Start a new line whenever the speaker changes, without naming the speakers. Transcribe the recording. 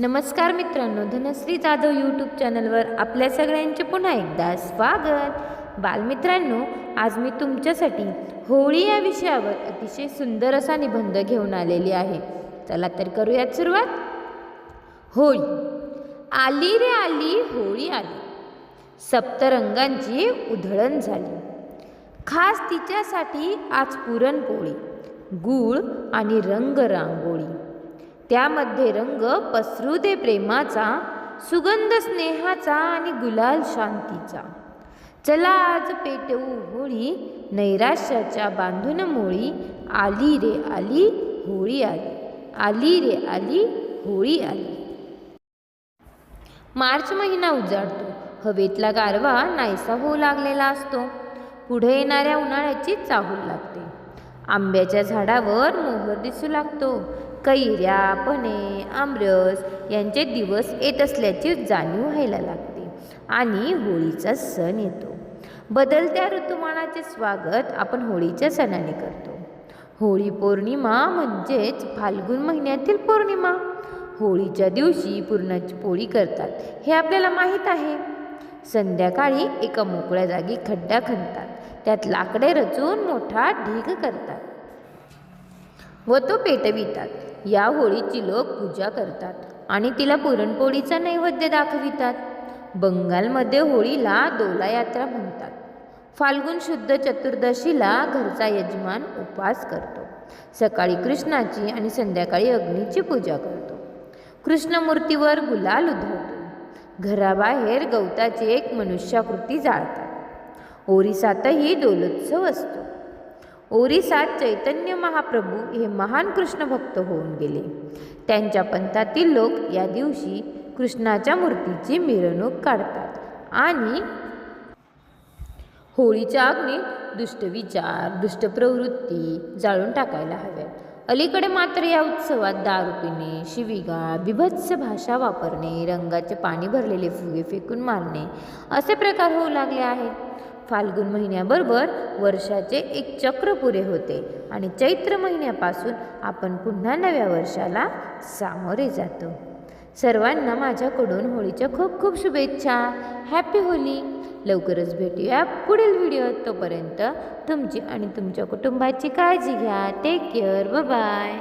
नमस्कार मित्रांनो धनश्री जाधव यूट्यूब चॅनलवर आपल्या सगळ्यांचे पुन्हा एकदा स्वागत. बालमित्रांनो आज मी तुमच्यासाठी होळी या विषयावर अतिशय सुंदर असा निबंध घेऊन आलेली आहे. चला तर करूयात सुरुवात. होळी. आली रे आली होळी आली. सप्तरंगांची उधळण झाली. खास तिच्यासाठी आज पुरणपोळी. गूळ आणि रंग रांगोळी. त्यामध्ये रंग पसरू दे प्रेमाचा सुगंध स्नेहाचा आणि गुलाल शांतीचा. चला आज पेटवू होळी नैराश्याच्या बांधून मोळी आली रे आली होळी आली. आली रे आली होळी आली. मार्च महिना उजाडतो. हवेतला गारवा नाहीसा होऊ लागलेला असतो. पुढे येणाऱ्या उन्हाळ्याची चाहूल लागते. आंब्याच्या झाडावर मोहर दिसू लागतो. कैऱ्या पणे आमरस यांचे दिवस येत असल्याची जाणीव व्हायला लागते आणि होळीचा सण येतो. बदलत्या ऋतुमानाचे स्वागत आपण होळीच्या सणाने करतो. होळी पौर्णिमा म्हणजेच फाल्गुन महिन्यातील पौर्णिमा. होळीच्या दिवशी पुरणाची पोळी करतात हे आपल्याला माहीत आहे. संध्याकाळी एका मोकळ्या जागी खड्डा खणतात त्यात लाकडे रचून मोठा ढीग करतात. व तो पेटवितात. या होळीची लोक पूजा करतात आणि तिला पुरणपोळीचा नैवेद्य दाखवितात. बंगालमध्ये होळीला दोला यात्रा म्हणतात. फाल्गुन शुद्ध चतुर्दशीला घरचा यजमान उपवास करतो. सकाळी कृष्णाची आणि संध्याकाळी अग्नीची पूजा करतो. कृष्णमूर्तीवर गुलाल उधळतो. घराबाहेर गवताची एक मनुष्याकृती जाळतात. ओरिसातही दोलोत्सव असतो. ओरिसात चैतन्य महाप्रभू हे महान कृष्ण भक्त होऊन गेले. त्यांच्या पंथातील लोक या दिवशी कृष्णाच्या मूर्तीची मिरवणूक काढतात आणि होळीच्या अग्नीत दुष्ट विचार दुष्ट प्रवृत्ती जाळून टाकायला हव्यात. अलीकडे मात्र या उत्सवात दारू पिणे शिवीगाळ बिभत्स भाषा वापरणे रंगाचे पाणी भरलेले फुगे फेकून मारणे असे प्रकार होऊ लागले आहेत. फाल्गुन महिन्याबरोबर वर्षाचे एक चक्र पुरे होते आणि चैत्र महिन्यापासून आपण पुन्हा नव्या वर्षाला सामोरे जातो. सर्वांना माझ्याकडून होळीच्या खूप खूप शुभेच्छा. हॅपी होली लवकरच भेटूया पुढील व्हिडिओत तोपर्यंत तुमची आणि तुमच्या कुटुंबाची काळजी घ्या. Take care bye